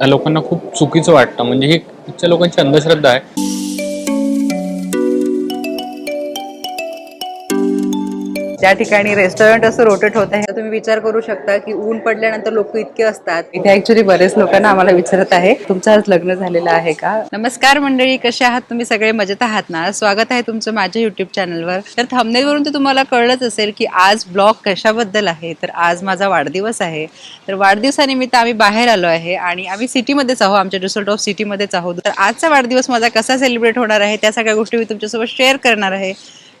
त्या लोकांना खूप चुकीचं वाटतं. म्हणजे ही तिथच्या लोकांची अंधश्रद्धा आहे. ज्या ठिकाणी रेस्टॉरंट असं रोटेट होत आहे तुम्ही विचार करू शकता की ऊन पडल्यानंतर लोक इतके असतात. इथे ऍक्च्युली बरेच लोकांना आम्हाला विचारत आहे. तुमचं आज लग्न झालेलं आहे का? नमस्कार मंडळी कसे आहात तुम्ही? सगळे मजेत आहात ना? स्वागत आहे तुमचं माझ्या युट्यूब चॅनलवर तर थंबनेलवरून तर तुम्हाला कळलंच असेल की आज ब्लॉग कशाबद्दल आहे. तर आज माझा वाढदिवस आहे. तर वाढदिवसानिमित्त आम्ही बाहेर आलो आहे आणि आम्ही सिटीमध्येच आहोत. आमच्या रिसोर्ट ऑफ सिटीमध्येच आहोत. तर आजचा वाढदिवस माझा कसा सेलिब्रेट होणार आहे त्या सगळ्या गोष्टी मी तुमच्यासोबत शेअर करणार आहे.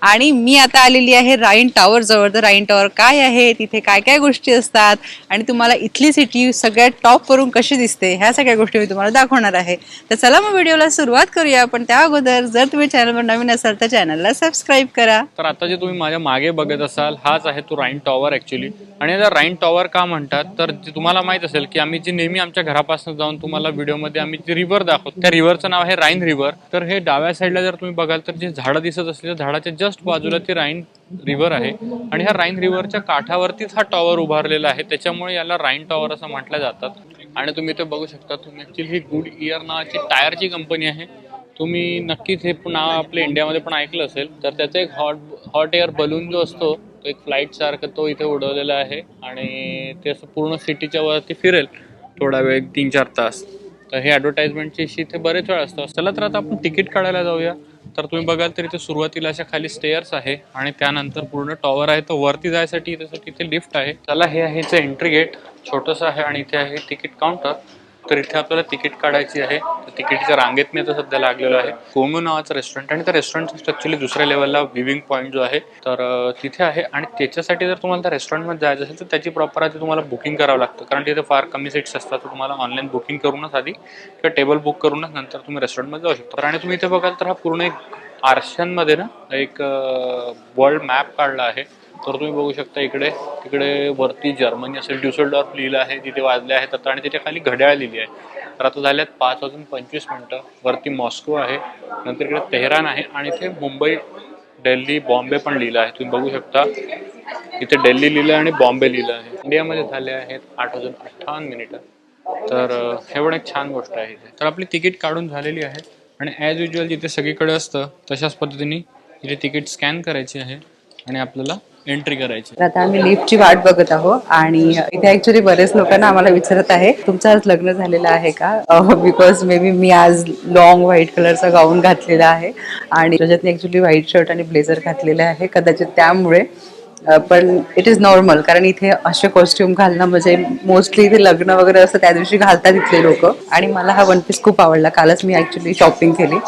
आणि मी आता आलेली आहे राईन टॉवर जवळ. तर राईन टॉवर काय आहे? तिथे काय काय गोष्टी असतात? आणि तुम्हाला इथली सिटी सगळ्यात टॉप वरून कशी दिसते? ह्या सगळ्या गोष्टी मी तुम्हाला दाखवणार आहे. तर चला मग व्हिडिओला सुरुवात करूया पण त्या अगोदर जर तुम्ही चॅनलवर नवीन असाल तर चॅनलला सबस्क्राईब करा. तर आता जे तुम्ही माझ्या मागे बघत असाल हाच आहे तो राईन टॉवर ऍक्च्युली आणि आता राईन टॉवर का म्हणतात? तर तुम्हाला माहीत असेल की आम्ही जे नेहमी आमच्या घरापासून जाऊन तुम्हाला व्हिडिओमध्ये आम्ही जे रिव्हर दाखवतो त्या रिव्हरचं नाव आहे राईन रिव्हर तर हे डाव्या साईडला जर तुम्ही बघाल तर जे झाडं दिसत असले झाडाच्या जस्ट बाजूला ती राईन रिव्हर आहे. आणि ह्या राईन रिव्हरच्या काठावरतीच हा टॉवर उभारलेला आहे. त्याच्यामुळे याला राईन टॉवर असं म्हटलं जातात. आणि तुम्ही ते बघू शकता तुम्ही ऍक्च्युली ही गुड इयर नावाची टायरची कंपनी आहे. तुम्ही नक्कीच हे नाव आपल्या इंडियामध्ये पण ऐकलं असेल तर त्याचा एक हॉट हॉट एअर बलून जो असतो तो एक फ्लाईटसारखं तो इथे उडवलेला आहे. आणि ते असं पूर्ण सिटीच्या वरती फिरेल थोडा वेळ तीन चार तास. तर हे ॲडव्हर्टाईजमेंटची इथे बरेच वेळ असतं. चला तर आता आपण तिकीट काढायला जाऊया. तर तुम्ही बघाल तर इथे सुरुवातीला अशा खाली स्टेअर्स आहे आणि त्यानंतर पूर्ण टॉवर आहे. तर वरती जायसाठी त्यासाठी इथे लिफ्ट आहे. त्याला हे आहे इथे एंट्री गेट छोटंसं आहे आणि इथे आहे तिकीट काउंटर तर इथे आपल्याला तिकीट काढायची आहे. तर तिकीटच्या रांगेत मी आता सध्या लागलेलो आहे. कोमू नावाचं रेस्टॉरंट आणि त्या रेस्टॉरंट ॲक्च्युली दुसऱ्या लेवलला व्हिविंग पॉईंट जो आहे तर तिथे आहे. आणि त्याच्यासाठी जर तुम्हाला त्या रेस्टॉरंटमध्ये जायचं असेल तर त्याची प्रॉपर आधी तुम्हाला बुकिंग करावं लागतं. कारण तिथे फार कमी सीट्स असतात. तर तुम्हाला ऑनलाईन बुकिंग करूनच आधी किंवा टेबल बुक करूनच नंतर तुम्ही रेस्टॉरंटमध्ये जाऊ शकता. आणि तुम्ही इथे बघाल तर हा पूर्ण एक आरशांमध्ये ना एक वर्ल्ड मॅप काढला आहे. तर तुम्ही बघू शकता इकडे तिकडे वरती जर्मनी असेल ड्युसलडॉर्फ लिहिलं आहे तिथे वाजले आहेत आता आणि त्याच्याखाली घड्याळ लिहिली आहे. तर आता झाल्यात पाच वाजून पंचवीस मिनटं. वरती मॉस्को आहे नंतर इकडे तेहरान आहे आणि इथे मुंबई दिल्ली बॉम्बे पण लिहिलं आहे. तुम्ही बघू शकता इथे दिल्ली लिहिलं आहे आणि बॉम्बे लिहिलं आहे. इंडियामध्ये झाले आहेत आठ वाजून अठ्ठावन्न मिनिटं. तर एवढं हे पण एक छान गोष्ट आहे इथे. तर आपली तिकीट काढून झालेली आहे आणि ॲज युजल जिथे सगळीकडे असतं तशाच पद्धतीने इथे तिकीट स्कॅन करायची आहे आणि आपल्याला एंट्री करायची. तर आता आम्ही लिफ्टची वाट बघत आहोत आणि इथे ऍक्च्युली बरेच लोकांना आम्हाला विचारत आहे तुमचं आज लग्न झालेलं आहे का? बिकॉज मे बी मी आज लॉंग व्हाईट कलरचा गाऊन घातलेला आहे आणि त्याच्यात ऍक्च्युली व्हाईट शर्ट आणि ब्लेझर घातलेला आहे कदाचित त्यामुळे पण इट इज नॉर्मल कारण इथे असे कॉस्ट्युम घालणं म्हणजे मोस्टली इथे लग्न वगैरे असं त्या दिवशी घालतात इथले लोक. आणि मला हा वन पीस खूप आवडला. कालच मी ऍक्च्युली शॉपिंग केली.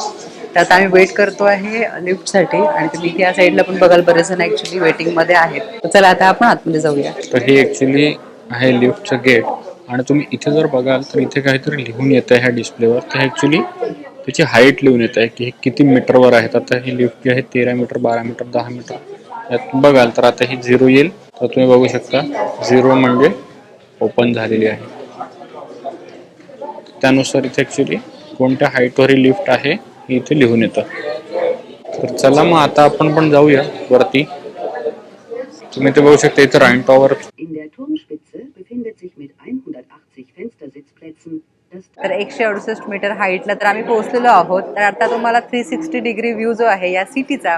तर आता आम्ही वेट करतो आहे लिफ्टसाठी. आणि तुम्ही त्या या साईडला पण बघाल बरेच जण ऍक्च्युली वेटिंगमध्ये आहेत. तर चला आता आपण आतमध्ये जाऊया. तर हे ऍक्च्युली आहे लिफ्टचं गेट आणि तुम्ही इथे जर बघाल तर इथे काहीतरी लिहून येतं ह्या डिस्प्लेवर तर ऍक्च्युली त्याची हाईट लिहून येत आहे की हे किती मीटरवर आहेत. आता ही लिफ्ट जी आहे तेरा मीटर बारा मीटर दहा मीटर यात बघाल तर आता ही झिरो येईल. तर तुम्ही बघू शकता झिरो म्हणजे ओपन झालेली आहे. त्यानुसार इथे ॲक्च्युली कोणत्या हाईटवर ही लिफ्ट आहे? इथे लिहून येतं. तर चला मग आता आपण पण जाऊया वरती. तुम्ही ते बघू शकता इथे Rhine tower In der Turmspitze befindet sich mit 180 Fenstersitzplätzen. Das तर एकशे अडुसष्ट मीटर हाईटला तर आम्ही पोहोचलेलो आहोत. तर आता तुम्हाला थ्री सिक्स्टी डिग्री व्ह्यू जो आहे या सिटीचा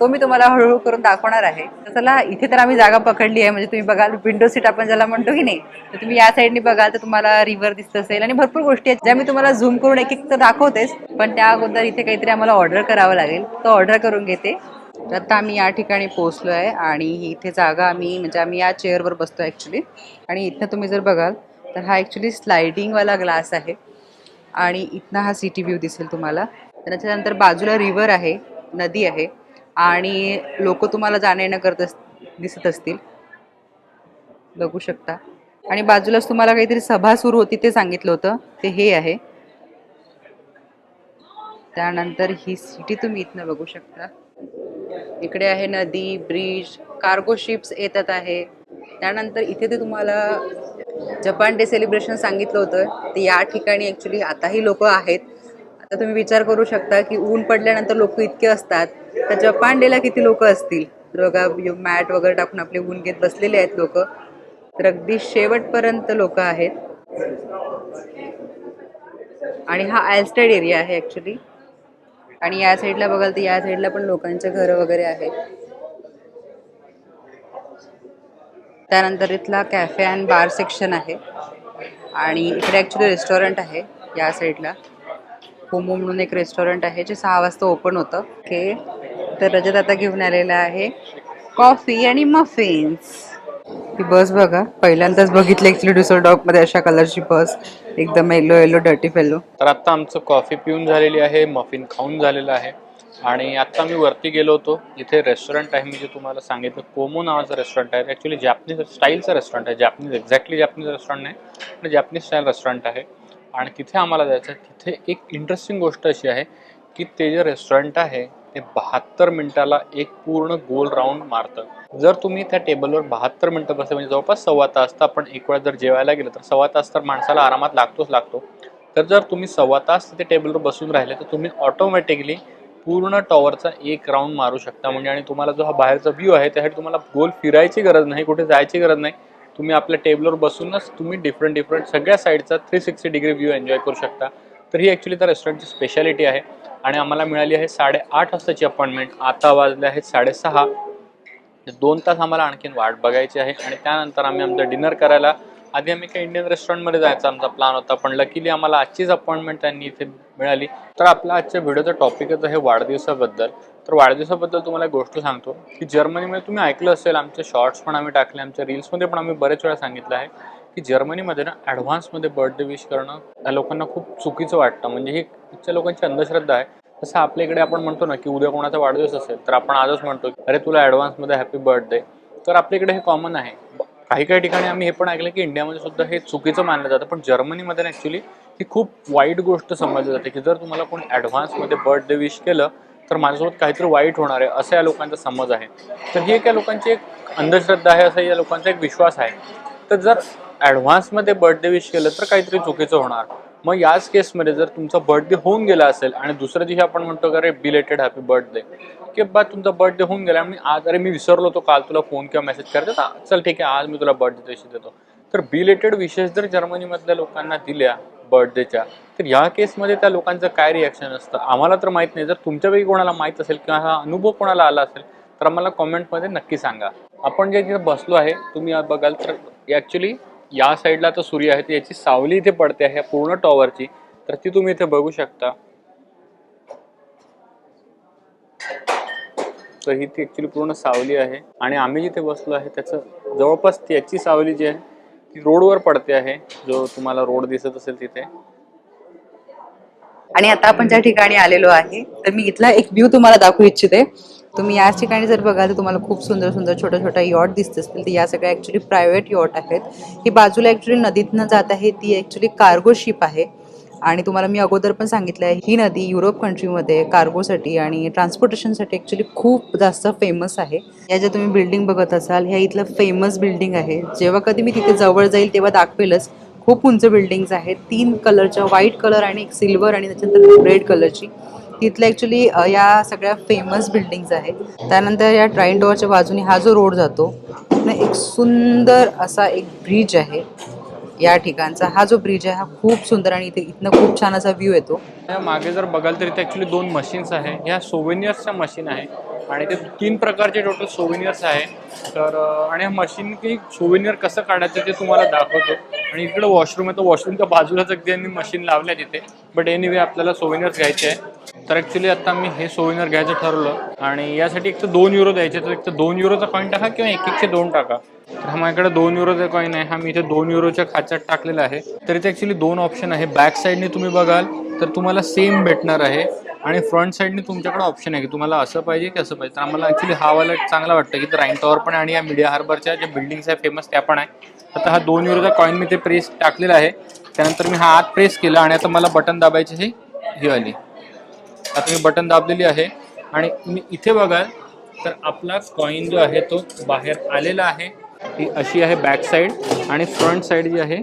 तो मी तुम्हाला हळूहळू करून दाखवणार आहे. तर चला इथे तर आम्ही जागा पकडली आहे. म्हणजे तुम्ही बघाल विंडो सीट आपण ज्याला म्हणतो की नाही तर तुम्ही या साईडने बघाल तर तुम्हाला रिव्हर दिसत असेल. आणि भरपूर गोष्टी आहेत. ज्या मी तुम्हाला झूम करून एक एक तर दाखवतेच पण त्या अगोदर इथे काहीतरी आम्हाला ऑर्डर करावं लागेल. तो ऑर्डर करून घेते. तर आता आम्ही या ठिकाणी पोहोचलो आहे आणि इथे जागा आम्ही म्हणजे आम्ही या चेअरवर बसतो ॲक्च्युली आणि इथं तुम्ही जर बघाल तर हा ॲक्च्युली स्लायडिंगवाला ग्लास आहे. आणि इथनं हा सिटी व्ह्यू दिसेल तुम्हाला. त्याच्यानंतर बाजूला रिव्हर आहे नदी आहे. आणि लोक तुम्हाला जाणं येणं करत अस दिसत असतील. बघू शकता. आणि बाजूलाच तुम्हाला काहीतरी सभा सुरू होती ते सांगितलं होतं. ते हे आहे. त्यानंतर ही सिटी तुम्ही इथनं बघू शकता. इकडे आहे नदी ब्रिज कार्गो शिप्स येतात आहे. त्यानंतर इथे ते तुम्हाला जपान डे सेलिब्रेशन सांगितलं होतं. ते या ठिकाणी ॲक्च्युली आताही लोक आहेत. आता तुम्ही विचार करू शकता की ऊन पडल्यानंतर लोक इतके असतात. तर जपान डेला किती लोक असतील? तर बघा मॅट वगैरे टाकून आपले ऊन घेत बसलेले आहेत लोक. तर अगदी शेवटपर्यंत लोक आहेत. आणि हा आयस्टेड एरिया आहे ॲक्च्युली आणि या साईडला बघाल तर या साईडला पण लोकांचे घरं वगैरे आहेत. त्यानंतर इथला कॅफे अँड बार सेक्शन आहे. आणि इकडे ॲक्च्युली रेस्टॉरंट आहे या साईडला. होमो म्हणून एक रेस्टॉरंट आहे जे सहा वाजता ओपन होतं. ओके तर रजत आता घेऊन आलेला आहे. कॉफी आणि मफिन्स ही बस बघा. पहिल्यांदाच बघितली ॲक्च्युली मध्ये अशा कलरची बस एकदम येलो येलो डर्टी फेलो तर आता आमचं कॉफी पिऊन झालेली आहे मफिन खाऊन झालेलं आहे. आणि आता मी वरती गेलो होतो. इथे रेस्टॉरंट आहे. मी जे तुम्हाला सांगितलं कोमो नावाचं रेस्टॉरंट आहे. ॲक्च्युली जॅपनीज स्टाईलचं रेस्टॉरंट आहे. जॅपनीज एक्झॅक्टली जॅपनीज रेस्टॉरंट नाही पण जॅपनीज स्टाईल रेस्टॉरंट आहे. आणि तिथे आम्हाला जायचं आहे. तिथे एक इंटरेस्टिंग गोष्ट अशी आहे की ते जे रेस्टॉरंट आहे ते बहात्तर मिनिटाला एक पूर्ण गोल राऊंड मारतं. जर तुम्ही त्या टेबलवर बहात्तर मिनटं बसले म्हणजे जवळपास सव्वा तास तर आपण एक वेळा जर जेवायला गेलं तर सव्वा तास तर माणसाला आरामात लागतोच लागतो. तर जर तुम्ही सव्वा तास तिथे टेबलवर बसून राहिले तर तुम्ही ऑटोमॅटिकली पूर्ण टॉवरचा एक राऊंड मारू शकता. म्हणजे आणि तुम्हाला जो हा बाहेरचा व्ह्यू आहे त्यासाठी तुम्हाला गोल फिरायची गरज नाही कुठे जायची गरज नाही. तुम्ही आपल्या टेबलवर बसूनच तुम्ही डिफरंट डिफरंट सगळ्या साईडचा three sixty degree view enjoy करू शकता. तर ही ॲक्च्युली त्या रेस्टॉरंटची स्पेशालिटी आहे. आणि आम्हाला मिळाली आहे साडेआठ वाजताची अपॉइंटमेंट आता वाजले आहेत साडेसहा. दोन तास आम्हाला आणखीन वाट बघायची आहे. आणि त्यानंतर आम्ही आमचं डिनर करायला आधी आम्ही काही इंडियन रेस्टॉरंटमध्ये जायचा आमचा प्लॅन होता पण लकीली आम्हाला आजचीच अपॉइंटमेंट त्यांनी इथे मिळाली. तर आपला आजच्या व्हिडिओचा टॉपिकच आहे वाढदिवसाबद्दल. तर वाढदिवसाबद्दल तुम्हाला एक गोष्ट सांगतो की जर्मनीमध्ये तुम्ही ऐकलं असेल आमचे शॉर्ट्स पण आम्ही टाकले आमच्या रील्समध्ये पण आम्ही बरेच वेळा सांगितलं आहे. की जर्मनीमध्ये ना ॲडव्हान्समध्ये बर्थडे विश करणं त्या लोकांना खूप चुकीचं वाटतं. म्हणजे ही इथच्या लोकांची अंधश्रद्धा आहे. तसं आपल्या इकडे आपण म्हणतो ना की उद्या कोणाचा वाढदिवस असेल तर आपण आजच म्हणतो की अरे तुला ॲडव्हान्समध्ये हॅपी बर्थडे तर आपल्या इकडे हे कॉमन आहे. काही काही ठिकाणी आम्ही हे पण ऐकलं की इंडियामध्ये सुद्धा हे चुकीचं मानलं जातं. पण जर्मनीमध्ये ॲक्च्युली ही खूप वाईट गोष्ट समजली जाते की जर तुम्हाला कोणी ॲडव्हान्समध्ये बर्थडे विश केलं तर माझ्यासोबत काहीतरी वाईट होणार आहे असं या लोकांचा समज आहे. तर ही एक या लोकांची एक अंधश्रद्धा आहे असा या लोकांचा एक विश्वास आहे. तर जर ॲडव्हान्समध्ये बर्थडे विश केलं तर काहीतरी चुकीचं होणार. मग याच केसमध्ये जर तुमचा बर्थडे होऊन गेला असेल आणि दुसऱ्या दिवशी आपण म्हणतो का रे बिलेटेड हॅपी बर्थडे की बा तुमचा बर्थडे होऊन गेला आणि मी आज अरे मी विसरलो होतो काल तुला फोन किंवा मेसेज करते चल ठीक आहे आज मी तुला बर्थडे दिवशी देतो. तर बिलेटेड विशेष जर जर्मनीमधल्या लोकांना दिल्या बर्थडेच्या तर या केसमध्ये त्या लोकांचं काय रिॲक्शन असतं? आम्हाला तर माहीत नाही. जर तुमच्यापैकी कोणाला माहीत असेल किंवा हा अनुभव कोणाला आला असेल तर आम्हाला कॉमेंटमध्ये नक्की सांगा. आपण जे तिथे बसलो आहे तुम्ही बघाल तर ॲक्च्युली या साईडला तर सूर्य आहे तर याची सावली इथे पडते आहे पूर्ण टॉवरची तर ती तुम्ही इथे बघू शकता. तर ही ती ॲक्च्युली पूर्ण सावली आहे. आणि आम्ही जिथे बसलो आहे त्याचं जवळपास त्याची सावली जी आहे ती रोडवर पडते आहे. जो तुम्हाला रोड दिसत असेल तिथे. आणि आता आपण ज्या ठिकाणी आलेलो आहे तर मी इथला एक व्ह्यू तुम्हाला दाखवू इच्छिते. तुम्ही याच ठिकाणी जर बघाल तर तुम्हाला खूप सुंदर सुंदर छोट्या छोट्या यॉट दिसत असतील. तर या सगळ्या ॲक्च्युली प्रायव्हेट यॉट आहेत. ही बाजूला ॲक्च्युली नदीतनं जात आहे. ती ॲक्च्युली कार्गो शिप आहे. आणि तुम्हाला मी अगोदर पण सांगितलं आहे ही नदी युरोप कंट्रीमध्ये कार्गोसाठी आणि ट्रान्सपोर्टेशनसाठी ॲक्च्युली खूप जास्त फेमस आहे. या ज्या तुम्ही बिल्डिंग बघत असाल ह्या इथलं फेमस बिल्डिंग आहे. जेव्हा कधी मी तिथे जवळ जाईल तेव्हा दाखवेलच. खूप उंच बिल्डिंग्स आहेत. तीन कलरच्या व्हाईट कलर आणि एक सिल्वर आणि त्याच्यानंतर रेड कलरची तिथल्या ॲक्च्युली या सगळ्या फेमस बिल्डिंग्स आहेत. त्यानंतर या ट्राईन टॉवरच्या बाजूने हा जो रोड जातो एक सुंदर असा एक ब्रिज आहे. या ठिकाणचा हा जो ब्रिज आहे हा खूप सुंदर आणि इथे इथनं खूप छान असा व्ह्यू येतो. मागे जर बघाल तर इथे ॲक्च्युली दोन मशीन्स आहे. ह्या सोविनियर्सच्या मशीन आहे. आणि ते तीन प्रकारचे टोटल सोविनियर्स आहे. तर आणि आणि मशीन की सोविनियर कसं काढायचं ते तुम्हाला दाखवतो. आणि इकडे वॉशरूम आहे. तर वॉशरूमच्या बाजूलाच अगदी यांनी मशीन लावल्या तिथे. बट एनिवे आपल्याला सोविनर्स घ्यायचे आहे. तर ॲक्च्युली आता मी हे सोविनर घ्यायचं ठरवलं. आणि यासाठी एक तर दोन युरो द्यायचे. तर एक तर दोन युरोचा कॉईन टाका किंवा एक एकशे दोन टाका. तर हा माझ्याकडे दोन युरोचा कॉईन आहे. हा मी इथे दोन युरोच्या खाच्यात टाकलेला आहे. तर इथे ॲक्च्युली दोन ऑप्शन आहे. बॅक साईडने तुम्ही बघाल तर तुम्हाला सेम भेटणार आहे. आणि फ्रंट साईडने तुमच्याकडे ऑप्शन आहे की तुम्हाला असं पाहिजे की असं पाहिजे. तर आम्हाला ॲक्च्युली हा वाला चांगला वाटतं की राईन टॉवर पण आणि या मीडिया हार्बरच्या ज्या बिल्डिंग्स आहे फेमस त्या पण आहे. आता हा दोन युरोचा कॉईन मी ते प्रेस टाकलेला आहे. त्यानंतर मी हा आत प्रेस केला आणि आता मला बटन दाबायची ही ही आली. आता मी बटन दाबलेली आहे आणि मी इथे बघाल तर आपला कॉईन जो आहे तो बाहेर आलेला आहे. ही अशी आहे बॅक साईड आणि फ्रंट साईड जी आहे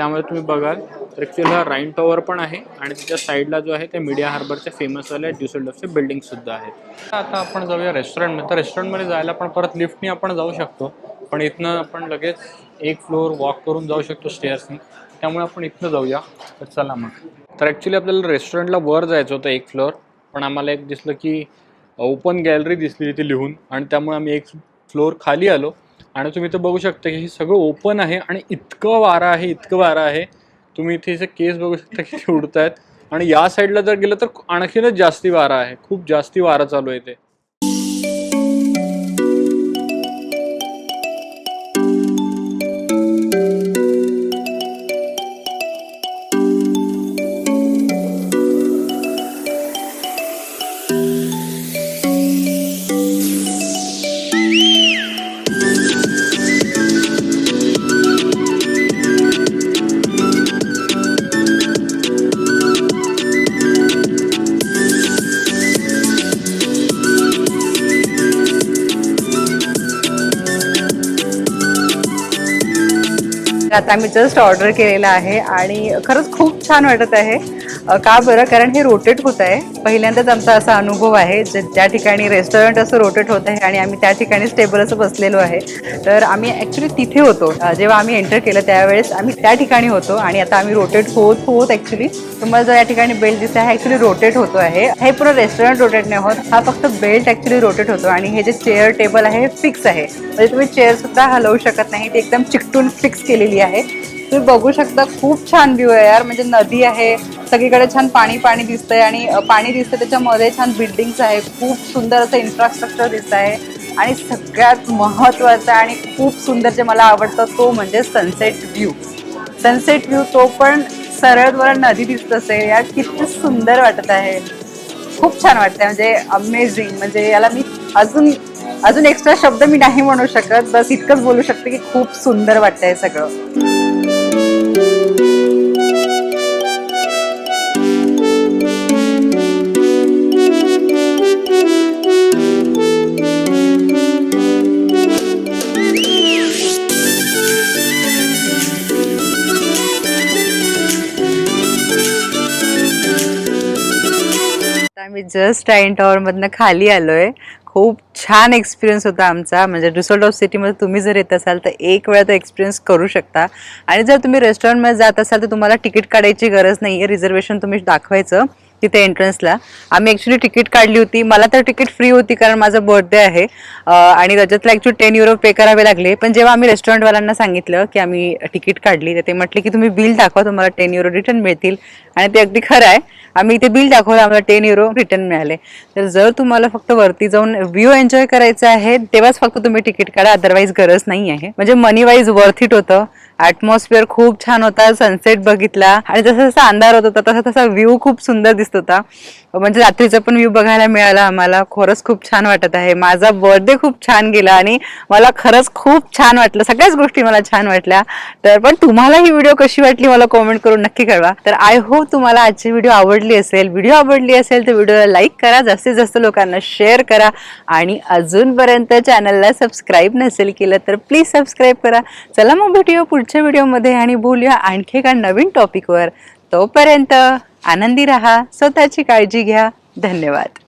त्यामुळे तुम्ही बघाल तर हा राईन टॉवर पण आहे आणि त्याच्या साईडला जो आहे ते मीडिया हार्बरच्या फेमसवाल्या ड्युसलडॉफचे बिल्डिंग सुद्धा आहेत. आता आपण जाऊया रेस्टॉरंटमध्ये तर रेस्टॉरंटमध्ये जायला पण परत लिफ्टनी आपण जाऊ शकतो पण इथनं आपण लगेच एक फ्लोअर वॉक करून जाऊ शकतो स्टेअर्सनी त्यामुळे आपण इथनं जाऊया. तर चला मग. तर ॲक्च्युली आपल्याला रेस्टॉरंटला वर जायचं होतं एक फ्लोअर पण आम्हाला एक दिसलं की ओपन गॅलरी दिसली तिथे लिहून आणि त्यामुळे आम्ही एक फ्लोअर खाली आलो. आणि तुम्ही इथं बघू शकता की हे सगळं ओपन आहे आणि इतकं वारं आहे इतकं वारं आहे. तुम्ही इथे इथे केस बघू शकता की उडत आहेत आणि या साईडला जर गेलं तर आणखीनच जास्ती वारा आहे. खूप जास्ती वारा चालू आहे इथे आम्ही जस्ट ऑर्डर केलेला आहे आणि खरंच खूप छान वाटत आहे. का बरं? कारण हे रोटेट होत आहे. पहिल्यांदाच आमचा असा अनुभव आहे ज्या ठिकाणी रेस्टॉरंट असं रोटेट होत आहे आणि आम्ही त्या ठिकाणी स्टेबल असं बसलेलो आहे. तर आम्ही ॲक्च्युली तिथे होतो. जेव्हा आम्ही एंटर केलं त्यावेळेस आम्ही त्या ठिकाणी होतो आणि आता आम्ही रोटेट होत होत ॲक्च्युली तुम्हाला जो या ठिकाणी बेल्ट दिसत आहे ॲक्च्युली रोटेट होतो आहे. हे पूर्ण रेस्टॉरंट रोटेट नाही होत. हा फक्त बेल्ट ॲक्च्युली रोटेट होतो आणि हे जे चेअर टेबल आहे हे फिक्स आहे. म्हणजे तुम्ही चेअर सुद्धा हलवू शकत नाही. ती एकदम चिकटून फिक्स केलेली आहे. तुम्ही बघू शकता खूप छान व्ह्यू आहे यार. म्हणजे नदी आहे सगळीकडे छान पाणी पाणी दिसतंय आणि पाणी दिसतंय त्याच्यामध्ये छान बिल्डिंग्स आहे खूप सुंदर असं इन्फ्रास्ट्रक्चर दिसत आहे आणि सगळ्यात महत्त्वाचं आणि खूप सुंदर जे मला आवडतं तो म्हणजे सनसेट व्ह्यू सनसेट व्ह्यू तो पण सरळवर नदी दिसत असेल यार किती सुंदर वाटत आहे. खूप छान वाटतंय. म्हणजे अमेझिंग म्हणजे याला मी अजून अजून एक्स्ट्रा शब्द मी नाही म्हणू शकत. बस इतकंच बोलू शकते की खूप सुंदर वाटतंय सगळं. आता आम्ही जस्ट टाईन टॉवरमधनं खाली आलोय. खूप छान एक्सपिरियन्स होता आमचा. म्हणजे रिसोर्ट ऑफ सिटीमध्ये तुम्ही जर येत असाल तर एक वेळा तो एक्सपिरियन्स करू शकता. आणि जर तुम्ही रेस्टॉरंटमध्ये जात असाल तर तुम्हाला तिकीट काढायची गरज नाही आहे रिझर्वेशन तुम्ही दाखवायचं. तिथे एंट्रन्सला आम्ही ॲक्च्युली तिकीट काढली होती. मला तर तिकीट फ्री होती कारण माझा बर्थडे आहे. आणि त्याच्यातला ॲक्च्युली टेन युरो पे करावे लागले. पण जेव्हा आम्ही रेस्टॉरंटवाल्यांना सांगितलं की आम्ही तिकीट काढली तर ते म्हटले की तुम्ही बिल दाखवा तुम्हाला टेन युरो रिटर्न मिळतील. आणि ते अगदी खरं आहे. आम्ही इथे बिल दाखवलं आम्हाला टेन युरो रिटर्न मिळाले. तर जर तुम्हाला फक्त वरती जाऊन व्ह्यू एन्जॉय करायचा आहे तेव्हाच फक्त तुम्ही तिकीट काढा. अदरवाईज गरज नाही आहे. म्हणजे मनी वाईज वर्थ इट होतं. ऍटमॉस्फिअर खूप छान होता सनसेट बघितला. आणि जसा जसा अंधार होत होता तसा तसा व्ह्यू खूप सुंदर दिसत होता. म्हणजे रात्रीचा पण व्ह्यू बघायला मिळाला आम्हाला. खरंच खूप छान वाटत आहे. माझा बर्थडे खूप छान गेला आणि मला खरंच खूप छान वाटलं. सगळ्याच गोष्टी मला छान वाटल्या. तर पण तुम्हाला ही व्हिडिओ कशी वाटली मला कॉमेंट करून नक्की कळवा. तर आय होप तुम्हाला आजची व्हिडिओ आवडली असेल. व्हिडिओ आवडली असेल तर व्हिडिओला लाईक करा. जास्तीत जास्त लोकांना शेअर करा. आणि अजूनपर्यंत चॅनलला सबस्क्राईब नसेल केलं तर प्लीज सबस्क्राईब करा. चला मग भेटूया पुढच्या व्हिडिओमध्ये आणि बोलूया आणखी एका नवीन टॉपिकवर तोपर्यंत आनंदी रहा स्वतःची काळजी घ्या. धन्यवाद.